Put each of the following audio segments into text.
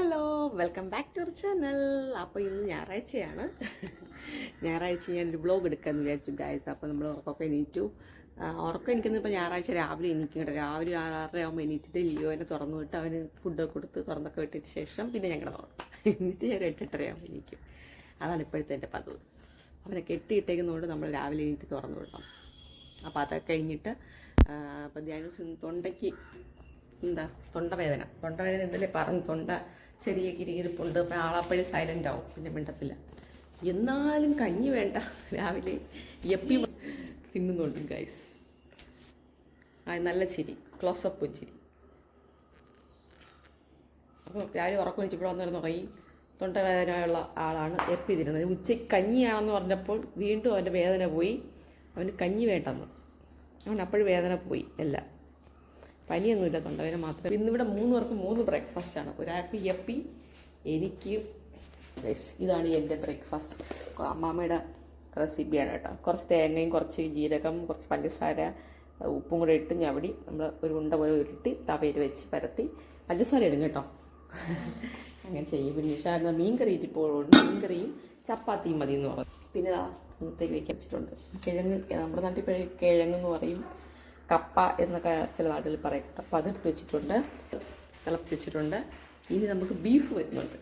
Hello welcome back to our channel. അപ്പോൾ ഇന്ന് ഞായറാഴ്ചയാണ്. ഞായറാഴ്ച ഞാനൊരു ബ്ലോഗ് എടുക്കാമെന്ന് വിചാരിച്ചു ഗായസ് അപ്പോൾ നമ്മൾ ഉറക്കമൊക്കെ എണീറ്റു. ഉറക്കം എനിക്കുന്നിപ്പോൾ ഞായറാഴ്ച രാവിലെ എണീക്കും കേട്ടോ രാവിലെ ആറര ആകുമ്പോൾ എണീറ്റിട്ട് ലിയോനെ തുറന്നു വിട്ട് അവന് ഫുഡൊക്കെ കൊടുത്ത് തുറന്നൊക്കെ വിട്ടിട്ട് ശേഷം പിന്നെ ഞങ്ങളുടെ ഉറക്കാം എന്നിട്ട് ഞാൻ എട്ടെട്ടര ആകുമ്പോൾ എണീക്കും. അതാണ് ഇപ്പോഴത്തെ എന്റെ പതിവ്. അവനെ കെട്ടിയിട്ടേക്കുന്നതുകൊണ്ട് നമ്മൾ രാവിലെ എണീറ്റ് തുറന്നു വിടണം. അപ്പോൾ അതൊക്കെ കഴിഞ്ഞിട്ട് അപ്പോൾ ധ്യാനം തൊണ്ടയ്ക്ക് എന്താ? തൊണ്ടവേദന. തൊണ്ടവേദന എന്തല്ലേ പറഞ്ഞു തൊണ്ട ചെറിയ കിരികിരിപ്പുണ്ട്. അപ്പോൾ ആളപ്പോഴും സൈലന്റ് ആവും. പിന്നെ മിണ്ടത്തില്ല. എന്നാലും കഞ്ഞി വേണ്ട. രാവിലെ എപ്പി തിന്നുന്നുണ്ട് ഗൈസ് ആ നല്ല ചിരി. ക്ലോസപ്പ് ചിരി. അപ്പോൾ രാവിലെ ഉറക്കം വെച്ച് ഇവിടെ വന്നിരുന്ന് ഉറങ്ങി. തൊണ്ടവേദനയുള്ള ആളാണ് എപ്പി തിരുന്നത് ഉച്ചയ്ക്ക് കഞ്ഞിയാണെന്ന് പറഞ്ഞപ്പോൾ വീണ്ടും അവന്റെ വേദന പോയി. അവന് കഞ്ഞി വേണ്ടെന്ന്. അവൻ അപ്പോഴും വേദന പോയി. എല്ലാം. പനിയൊന്നുമില്ല തൊണ്ടവേദന മാത്രമേ ഇന്നിവിടെ മൂന്ന് പേർക്ക് മൂന്ന് ബ്രേക്ക്ഫാസ്റ്റാണ് ഒരാൾക്ക് എപ്പി എനിക്ക് ഇതാണ് എന്റെ ബ്രേക്ക്ഫാസ്റ്റ് അമ്മാമ്മയുടെ റെസിപ്പിയാണ് കേട്ടോ. കുറച്ച് തേങ്ങയും കുറച്ച് ജീരകം കുറച്ച് പഞ്ചസാര ഉപ്പും കൂടെ ഇട്ട് ഞവടി നമ്മൾ ഒരു ഉണ്ട പോലെ ഉരുട്ടി തവയിൽ വെച്ച് പരത്തി. പഞ്ചസാര ഇടും കേട്ടോ. അങ്ങനെ ചെയ്യും. പിന്നെ ഉഷാറിന് മീൻ കറി ഇരിപ്പോഴുണ്ട് മീൻ കറിയും ചപ്പാത്തിയും മതി എന്ന് പറഞ്ഞു. പിന്നെ ഇന്നത്തേക്ക് വെക്കാൻ വെച്ചിട്ടുണ്ട്. കിഴങ്ങ് നമ്മുടെ നാട്ടിൽ കിഴങ്ങ് എന്ന് പറയും. കപ്പ എന്നൊക്കെ ചില നാട്ടിൽ പറയും അപ്പം അതെടുത്ത് വെച്ചിട്ടുണ്ട്. തിളപ്പിച്ച് വെച്ചിട്ടുണ്ട്. ഇനി നമുക്ക് ബീഫ് വരുന്നുണ്ട്.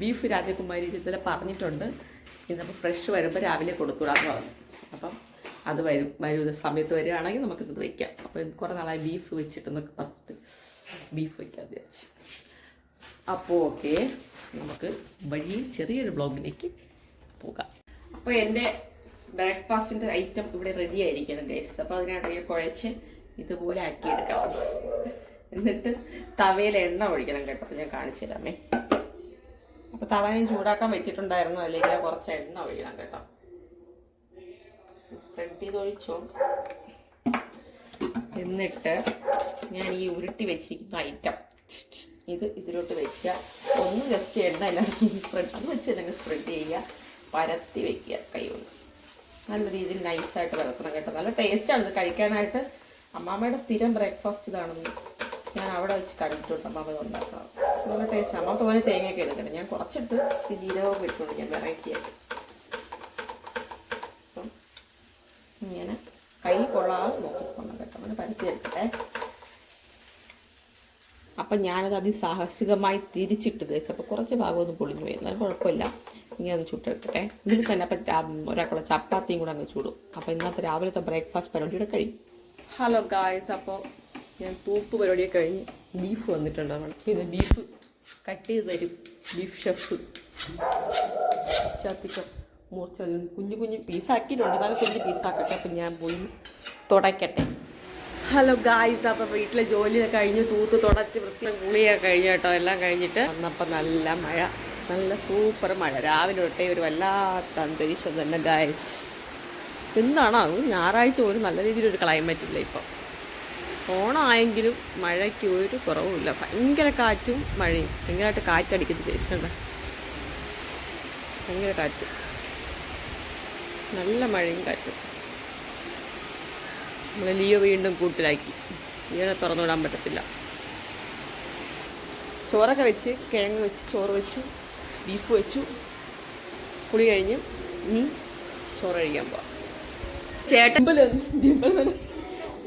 ബീഫ് രാജകുമാരി ഇന്നലെ പറഞ്ഞിട്ടുണ്ട്. ഇനി നമുക്ക് ഫ്രഷ് വരുമ്പോൾ രാവിലെ കൊടുത്തുവിടാന്ന് പറഞ്ഞു. അപ്പം അത് വരും. വരും സമയത്ത് വരികയാണെങ്കിൽ നമുക്കിത് വയ്ക്കാം അപ്പം കുറേ നാളായി ബീഫ് വെച്ചിട്ടെന്നൊക്കെ പറഞ്ഞിട്ട് ബീഫ് വയ്ക്കാൻ വിചാരിച്ചു. അപ്പോൾ ഓക്കെ നമുക്ക് വഴി ചെറിയൊരു ബ്ലോഗിലേക്ക് പോകാം. അപ്പോൾ എന്റെ ബ്രേക്ക്ഫാസ്റ്റിന്റെ ഐറ്റം ഇവിടെ റെഡി ആയിരിക്കണം ഗൈസ് അപ്പോൾ അതിനിടയിൽ കുഴച്ച് ഇതുപോലെ ആക്കിയെടുക്കാം. എന്നിട്ട് തവയിൽ എണ്ണ ഒഴിക്കണം കേട്ടോ. ഞാൻ കാണിച്ചു തരാമേ. അപ്പോൾ തവ ഞാൻ ചൂടാക്കാൻ വെച്ചിട്ടുണ്ടായിരുന്നു. അല്ലെങ്കിൽ കുറച്ച് എണ്ണ ഒഴിക്കണം കേട്ടോ. സ്പ്രെഡ് ചെയ്ത് ഒഴിച്ചു. എന്നിട്ട് ഞാൻ ഈ ഉരുട്ടി വെച്ചിരിക്കുന്ന ഐറ്റം ഇത് ഇതിലോട്ട് വെക്കുക. ഒന്ന് ജസ്റ്റ് എണ്ണ എല്ലാവർക്കും സ്പ്രെഡ് അത് വെച്ച് അല്ലെങ്കിൽ സ്പ്രെഡ് ചെയ്യുക. പരത്തി വെക്കുക കൈ കൊണ്ട്. നല്ല രീതിയിൽ നൈസായിട്ട് വരത്തണം കേട്ടോ. നല്ല ടേസ്റ്റാണ് ഇത് കഴിക്കാനായിട്ട്. അമ്മാമ്മയുടെ സ്ഥിരം ബ്രേക്ക്ഫാസ്റ്റ് ഇതാണെന്ന് ഞാൻ അവിടെ വെച്ച് കണ്ടിട്ടുണ്ട് അമ്മാമ്മ ഉണ്ടാക്കാം നല്ല ടേസ്റ്റ് അമ്മ തോനെ തേങ്ങയൊക്കെ എടുക്കണം ഞാൻ കുറച്ചിട്ട് ജീരകമൊക്കെ ഇട്ടുണ്ട് ഞാൻ വെറൈറ്റി ആയിട്ട്. അപ്പം ഇങ്ങനെ കൈ കൊള്ളാതെ നോക്കിക്കൊണ്ടു കേട്ടോ. അങ്ങനെ പരത്തി എടുക്കട്ടെ അപ്പം ഞാനത് അതിസാഹസികമായി തിരിച്ചിട്ട് ഗൈസ് അപ്പോൾ കുറച്ച് ഭാഗമൊന്നും പൊളിഞ്ഞു പോയി. എന്നാലും കുഴപ്പമില്ല. ഇനി അത് ചുട്ടെടുക്കട്ടെ. ഇതിൽ തന്നെ അപ്പം ഒരാൾക്കുള്ള ചപ്പാത്തിയും കൂടെ അങ്ങ് ചൂടും. അപ്പോൾ ഇന്നത്തെ രാവിലത്തെ ബ്രേക്ക്ഫാസ്റ്റ് പരിപാടിയുടെ കഴിയും ഹലോ ഗായ്സ് അപ്പോൾ ഞാൻ തൂപ്പ് പരിപാടിയൊക്കെ കഴിഞ്ഞ് ബീഫ് വന്നിട്ടുണ്ട് നമ്മൾ പിന്നെ ബീഫ് കട്ട് ചെയ്ത് തരും. Beef chef. ചത്തിക്ക മൂർച്ച. കുഞ്ഞു കുഞ്ഞു പീസാക്കിയിട്ടുണ്ട്. നല്ല കുഞ്ഞു പീസാക്കട്ടെ. അപ്പം ഞാൻ പോയി തുടയ്ക്കട്ടെ. ഹലോ ഗായ്സ് അപ്പോൾ വീട്ടിലെ ജോലിയൊക്കെ കഴിഞ്ഞ് തൂത്ത് തുടച്ച് വൃത്തി കുളിയൊക്കെ കഴിഞ്ഞു കേട്ടോ എല്ലാം കഴിഞ്ഞിട്ട് വന്നപ്പോൾ നല്ല മഴ നല്ല സൂപ്പർ മഴ. രാവിലെ തൊട്ടേ ഒരു വല്ലാത്ത അന്തരീക്ഷം തന്നെ ഗായ്സ്. എന്താണോ അത് ഞായറാഴ്ച ഒരു നല്ല രീതിയിലൊരു ക്ലൈമറ്റ് ഇല്ല ഇപ്പം. ഓണമായെങ്കിലും മഴയ്ക്ക് ഒരു കുറവുമില്ല ഭയങ്കര കാറ്റും മഴയും. ഭയങ്കരമായിട്ട് കാറ്റടിക്കുന്നു ടേസ്റ്റ് ഭയങ്കര കാറ്റും. നല്ല മഴയും കാറ്റും. നമ്മളെ ലിയോ വീണ്ടും കൂട്ടിലാക്കി. ലിയോനെ തുറന്നു വിടാൻ പറ്റത്തില്ല. ചോറൊക്കെ വെച്ച് കിഴങ്ങ് വെച്ച് ചോറ് വെച്ചു ബീഫ് വെച്ചു കുളി കഴിഞ്ഞ് ഇനി ചോറ് കഴിക്കാൻ പോവാം. ചേട്ടൻ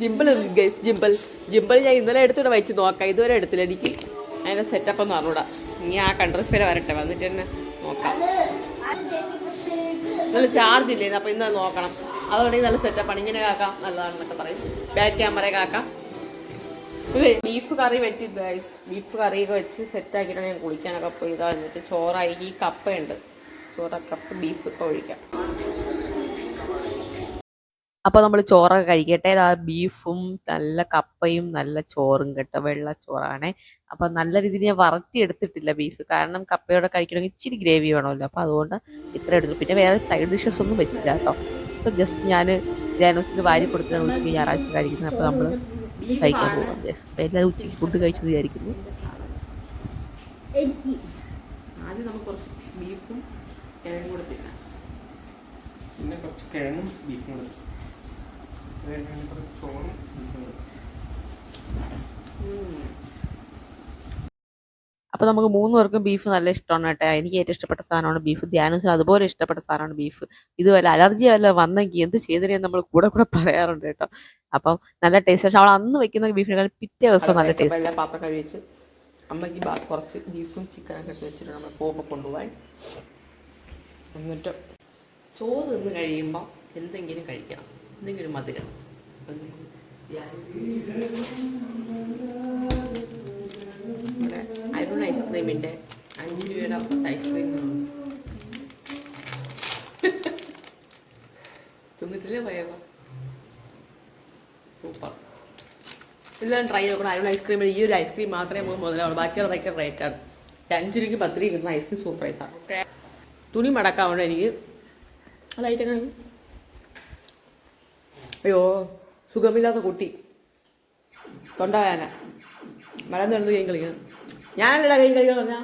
ജിമ്പിൾ ഗൈസ് ജിമ്പിൾ. ജിമ്പിൾ ഞാൻ ഇന്നലെ എടുത്തിട്ട് വെച്ച് നോക്കാം. ഇതുവരെ എടുത്തില്ല എനിക്ക്. അതിന്റെ സെറ്റപ്പ് ഒന്നും അറിഞ്ഞൂടാ. ഇനി ആ കൺട്രി ഫെയർ വരട്ടെ. വന്നിട്ട് തന്നെ നോക്കാം. നല്ല ചാർജ് ഇല്ലേ അപ്പോൾ ഇന്ന് നോക്കണം. അതുകൊണ്ടെങ്കിൽ നല്ല സെറ്റപ്പാണ് ഇങ്ങനെ കാക്കാം നല്ലതാണെന്നൊക്കെ പറയും. ബാക്ക് ക്യാമറ കാക്കാം. ഇല്ലേ ബീഫ് കറി വെച്ച് ഗൈസ് ബീഫ് കറിയൊക്കെ വെച്ച് സെറ്റാക്കിയിട്ടാണ് ഞാൻ കുളിക്കാനൊക്കെ പോയി ഇതാ എന്നിട്ട് ചോറായി ഈ കപ്പയുണ്ട്. ചോറ കപ്പ് ബീഫ് ഒക്കെ ഒഴിക്കാം. അപ്പോൾ നമ്മൾ ചോറൊക്കെ കഴിക്കട്ടെ. ആ ബീഫും നല്ല കപ്പയും നല്ല ചോറും കേട്ടോ. വെള്ള ചോറാണ്. അപ്പോൾ നല്ല രീതിയിൽ ഞാൻ വറട്ടി എടുത്തിട്ടില്ല ബീഫ് കാരണം കപ്പയോടെ കഴിക്കണമെങ്കിൽ ഇച്ചിരി ഗ്രേവി വേണമല്ലോ. അപ്പോൾ അതുകൊണ്ട് ഇത്ര എടുത്തു. പിന്നെ വേറെ സൈഡ് ഡിഷസ് ഒന്നും വെച്ചില്ല കേട്ടോ. അപ്പോൾ ജസ്റ്റ് ഞാൻ ജാനോസിന് വാരി കൊടുത്താണ് ഉച്ചയ്ക്ക് ഞായറാഴ്ച കഴിക്കുന്നത് അപ്പോൾ നമ്മൾ കഴിക്കാൻ പോകാം ജസ്റ്റ് എല്ലാവരും ഉച്ചയ്ക്ക് ഫുഡ് കഴിച്ചു വിചാരിക്കുന്നു. ആദ്യം നമുക്ക് കുറച്ച് ബീഫും കിഴങ്ങും കൂടെ തിന്നാം പിന്നെ കുറച്ച് കിഴങ്ങും ബീഫും കൂടെ ചോറും ബീഫും കൂടെ അപ്പോൾ നമുക്ക് മൂന്ന് പേർക്കും ബീഫ് നല്ല ഇഷ്ടമാണ് കേട്ടോ. എനിക്ക് ഏറ്റവും ഇഷ്ടപ്പെട്ട സാധനമാണ് ബീഫ് ധ്യാനം അതുപോലെ ഇഷ്ടപ്പെട്ട സാധനമാണ് ബീഫ് ഇതുപോലെ അലർജി വല്ല വന്നെങ്കിൽ എന്ത് ചെയ്തിനെ നമ്മൾ കൂടെ കൂടെ പറയാറുണ്ട് കേട്ടോ. അപ്പം നല്ല ടേസ്റ്റ് പക്ഷെ അവൾ അന്ന് വെക്കുന്ന ബീഫിനേക്കാൾ പിറ്റേ ദിവസം നല്ല ടേസ്റ്റ് പാപ്പ പാത്രം കഴുകി അമ്മയ്ക്ക് കുറച്ച് ബീഫും ചിക്കനൊക്കെ എടുത്ത് വെച്ചിട്ട് നമ്മൾ പോകുമ്പോൾ കൊണ്ടുപോകാൻ എന്നിട്ട് ചോറ് തിന്ന് കഴിയുമ്പോൾ എന്തെങ്കിലും കഴിക്കണം. എന്തെങ്കിലും മധുരം. ഇവിടെ അരുൺ ഐസ്ക്രീമിന്റെ അഞ്ച് രൂപയുടെ അപ്പുറത്ത് ഐസ്ക്രീം തിന്നിട്ടില്ലേ പോയവ സൂപ്പർ. എല്ലാം ട്രൈ ചെയ്തോക്കണം അരുൺ ഐസ്ക്രീമിൽ ഈ ഒരു ഐസ്ക്രീം മാത്രമേ നമുക്ക് മുതലാവുള്ളൂ. ബാക്കിയുള്ള ഭയങ്കര റേറ്റാണ് അഞ്ച് രൂപയ്ക്ക് പത്ത് രൂപ കിട്ടുന്ന ഐസ്ക്രീം സൂപ്പർ പ്രൈസാണ് തുണി മടക്കാവുണ്ട് എനിക്ക്. അതായിട്ടങ്ങനെ അയ്യോ സുഖമില്ലാത്ത കുട്ടി. തൊണ്ടവേന മലന്ന് നടന്ന് കൈ കളിക്കണം? ഞാനല്ലടാ കൈ കളിക്കണം പറഞ്ഞാ?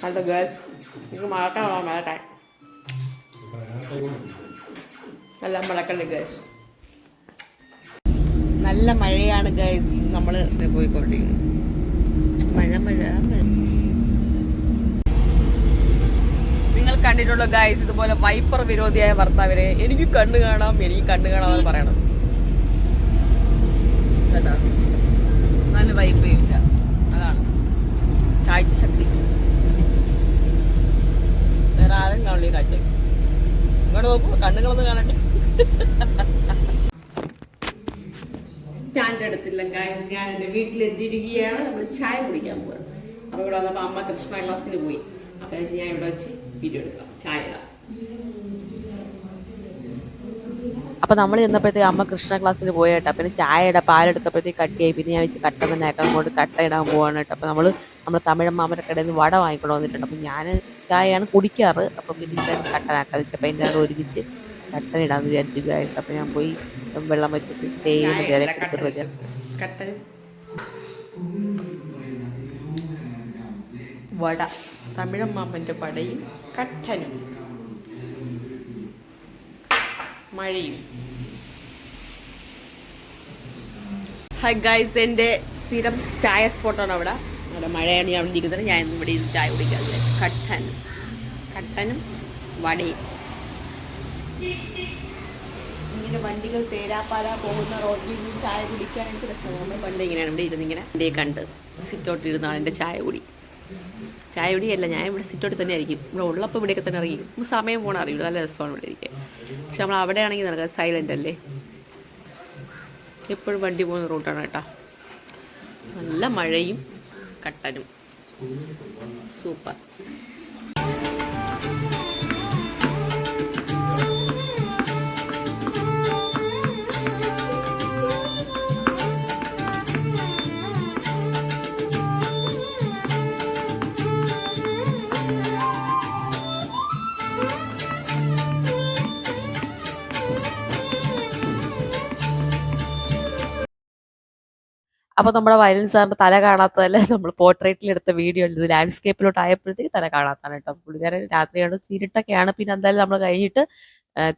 കണ്ടോ ഗേൾ നിങ്ങൾക്ക് മഴക്കാൻ വേണം മഴക്കാൻ നല്ല മഴക്കണ്ട് ഗേൾസ് നല്ല മഴയാണ് ഗൈസ് നമ്മൾ പോയിക്കൊണ്ടിരിക്കുന്നത് മഴ മഴ മഴ. കണ്ടിട്ടുള്ള ഗായ്സ് ഇതുപോലെ വൈപ്പർ വിരോധിയായ ഭർത്താവിനെ എനിക്ക് കണ്ണു കാണാം എനിക്ക് കണ്ണു കാണാം എന്ന് പറയണം നല്ല വൈപ്പ് ഇല്ല. അതാണ്. കാഴ്ച ശക്തി. വേറെ ആരും കാണില്ല ഈ കാഴ്ച. ഇങ്ങോട്ട് നോക്കൂ കണ്ണുകളൊന്നും കാണട്ടെ. സ്റ്റാൻഡ് എടുത്തില്ല ഗായ്സ് ഞാൻ എന്റെ വീട്ടിലെത്തിയിരിക്കുകയാണ്. നമ്മൾ ചായ കുടിക്കാൻ പോവാണ്. അപ്പോൾ ഇവിടെ വന്നപ്പോൾ അമ്മ കൃഷ്ണ ക്ലാസ്സിന് പോയി. അപ്പോൾ ഞാൻ ഇവിടെ വെച്ച് വീഡിയോ എടുക്കാം ചായ. ഇടാം അപ്പോൾ നമ്മൾ ചെന്നപ്പോഴത്തേക്ക് അമ്മ കൃഷ്ണ ക്ലാസ്സിൽ പോയ കേട്ടോ. പിന്നെ ചായ ഇടാം പാലെടുത്തപ്പോഴത്തേക്ക് കട്ടിയായി. പിന്നെ ഞാൻ വെച്ച് കട്ട തന്നെ ആക്കാൻ കൊണ്ട് കട്ട ഇടാൻ പോവാണ് കേട്ടോ. അപ്പോൾ നമ്മൾ നമ്മൾ തമിഴമ്മാമന്റെ കടയിൽ നിന്ന് വട വാങ്ങിക്കൊണ്ട് വന്നിട്ടുണ്ട്. അപ്പൊ ഞാൻ ചായയാണ് കുടിക്കാറ്. അപ്പൊ പിന്നെ കട്ടനാക്കാൻ വെച്ചപ്പോൾ എന്റെ അത് ഒരുമിച്ച് കട്ടൻ ഇടാന്ന് വിചാരിച്ചു അപ്പോൾ ഞാൻ പോയി വെള്ളം വെച്ചിട്ട് തേയില വട. തമിഴമ്മാമന്റെ പടയും കട്ടനും. മഴയും. ഹൈ ഗൈസ് എന്റെ സ്ഥിരം ചായ സ്പോട്ടാണ് അവിടെ. അവിടെ മഴയാണ് ഞാൻ ഇരിക്കുന്നത് ഞാൻ ഇവിടെ ഇരുന്ന് ചായ കുടിക്കാൻ കട്ടൻ. കട്ടനും വടയും. ഇങ്ങനെ വണ്ടികൾ തേരാപ്പാല പോകുന്ന റോഡിൽ നിന്ന് ചായ കുടിക്കാൻ എനിക്ക് രസമാണ്. നമ്മൾ പണ്ട് ഇങ്ങനെയാണ് ഇവിടെ ഇരുന്ന് ഇങ്ങനെ കണ്ട് സിറ്റൗട്ടിൽ ഇരുന്നാണ് എന്റെ ചായ കുടി. ചായ ഇവിടെയല്ല ഞാൻ ഇവിടെ സിറ്റോട്ട് തന്നെ ആയിരിക്കും ഇവിടെ ഉള്ളപ്പോൾ ഇവിടെയൊക്കെ തന്നെ ഇറങ്ങി നമുക്ക് സമയം പോകണം അറിയില്ല. നല്ല രസമാണ് ഇവിടെ ഇരിക്കാൻ. പക്ഷെ നമ്മൾ അവിടെ ആണെങ്കിൽ നടക്കുക. സൈലന്റ് അല്ലേ? എപ്പോഴും വണ്ടി പോകുന്ന റൂട്ടാണ് കേട്ടോ. നല്ല മഴയും കട്ടനും. സൂപ്പർ അപ്പോൾ നമ്മുടെ വയലിൻ സാറിന്റെ തല കാണാത്തതല്ല? നമ്മൾ പോർട്രേറ്റിൽ എടുത്ത വീഡിയോ ഉണ്ട് ലാൻഡ്സ്കേപ്പിലോട്ട് ആയപ്പോഴത്തേക്ക് തല കാണാത്താണ് കേട്ടോ. പുള്ളിക്കാരൻ രാത്രിയാണ് ചീരിട്ടൊക്കെയാണ്. പിന്നെ എന്തായാലും നമ്മൾ കഴിഞ്ഞിട്ട്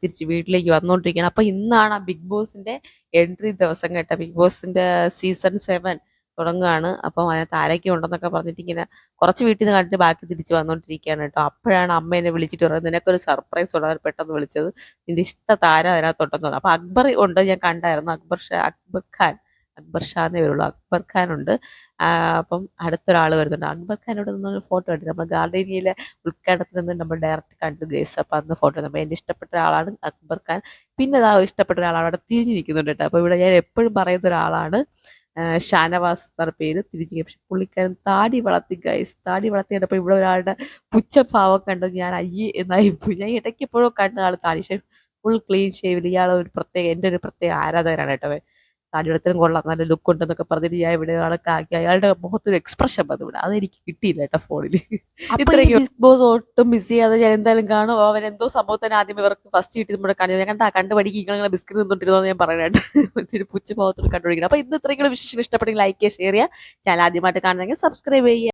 തിരിച്ച് വീട്ടിലേക്ക് വന്നുകൊണ്ടിരിക്കുകയാണ് അപ്പൊ ഇന്നാണ് ബിഗ് ബോസിന്റെ എൻട്രി ദിവസം കേട്ട. ബിഗ് ബോസിന്റെ സീസൺ സെവൻ തുടങ്ങുകയാണ്. അപ്പം അതിനകത്ത് ആരൊക്കെ ഉണ്ടെന്നൊക്കെ പറഞ്ഞിട്ട് ഇങ്ങനെ കുറച്ച് വീട്ടിൽ നിന്ന് കണ്ടിട്ട് ബാക്കി തിരിച്ച് വന്നുകൊണ്ടിരിക്കുകയാണ് കേട്ടോ. അപ്പോഴാണ് അമ്മ എന്നെ വിളിച്ചിട്ട് പറയുന്നത് നിനക്കൊരു സർപ്രൈസ് അത് പെട്ടെന്ന് വിളിച്ചത്. നിന്റെ ഇഷ്ട താരം അതിനകത്തുണ്ടെന്ന് പറഞ്ഞു. അപ്പോൾ അക്ബർ ഉണ്ട് ഞാൻ കണ്ടായിരുന്നു. അക്ബർ ഷാ അക്ബർ ഖാൻ. അക്ബർ ഷാ എന്നേ വരുള്ളൂ. അക്ബർ ഖാൻ ഉണ്ട്. ആ, അപ്പം അടുത്തൊരാൾ വരുന്നുണ്ട്. അക്ബർ ഖാനോട് നിന്ന് ഫോട്ടോ എടുത്തു നമ്മൾ ഗാർഡേനിയയിലെ ഉദ്ഘാടനത്തിൽ നിന്ന് നമ്മൾ ഡയറക്റ്റ് കണ്ടു ഗേസ് അപ്പം അന്ന് ഫോട്ടോ നമ്മൾ എന്റെ ഇഷ്ടപ്പെട്ട ഒരാളാണ് അക്ബർ ഖാൻ. പിന്നെ അതാ ഇഷ്ടപ്പെട്ട ഒരാളാണ് അവിടെ തിരിഞ്ഞിരിക്കുന്നുണ്ട് കേട്ടോ. അപ്പോൾ ഇവിടെ ഞാൻ എപ്പോഴും പറയുന്ന ഒരാളാണ് ഷാനവാസ് എന്ന പേര്. തിരിച്ചു പക്ഷെ പുള്ളിക്കാരൻ താടി വളർത്തി ഗൈസ് താടി വളർത്തി കണ്ടപ്പോൾ ഇവിടെ ഒരാളുടെ പുച്ഛഭാവം കണ്ടു. ഞാൻ അയ്യേ എന്നായി ഞാൻ ഇടയ്ക്ക് എപ്പോഴും കണ്ട ആൾ താടി. ഷേവ് ഫുൾ ക്ലീൻ ഷേവിൽ ഇയാളൊരു പ്രത്യേക എന്റെ ഒരു പ്രത്യേക ആരാധകനാണ് കേട്ടോ. വളർത്തലും കൊള്ളാം. നല്ല ലുക്ക് ഉണ്ടെന്നൊക്കെ പറഞ്ഞിട്ട് ഞാൻ ഇവിടെ ആളൊക്കെ ആക്കി അയാളുടെ മുഖത്തൊരു എക്സ്പ്രഷൻ വന്നു ഇവിടെ. അതെനിക്ക് കിട്ടിയില്ല കേട്ടോ ഫോണിൽ ബിഗ് ബോസ് ഒട്ടും മിസ് ചെയ്യാതെ ഞാൻ എന്തായാലും കാണും. അവൻ എന്തോ സംഭവത്തിന് ആദ്യം ഇവർക്ക് ഫസ്റ്റ് കിട്ടി നമ്മുടെ കണ്ടു ഞാൻ കണ്ടാ കണ്ടുപഠിക്കുക ഇങ്ങനെ ബിസ്ക്കറ്റ് തിന്നിട്ടിരുന്നോ എന്ന് ഞാൻ പറയുന്നുണ്ട് ഒരു പുച്ച ഭാവത്തിൽ കണ്ടുപിടിക്കണം. അപ്പൊ ഇന്ന് ഇത്രയും വിശേഷം ഇഷ്ടപ്പെട്ടെങ്കിൽ ലൈക്ക് ചെയ്യുക ഷെയർ ചെയ്യുക. ചാനൽ ആദ്യമായിട്ട് കാണണമെങ്കിൽ സബ്സ്ക്രൈബ് ചെയ്യുക.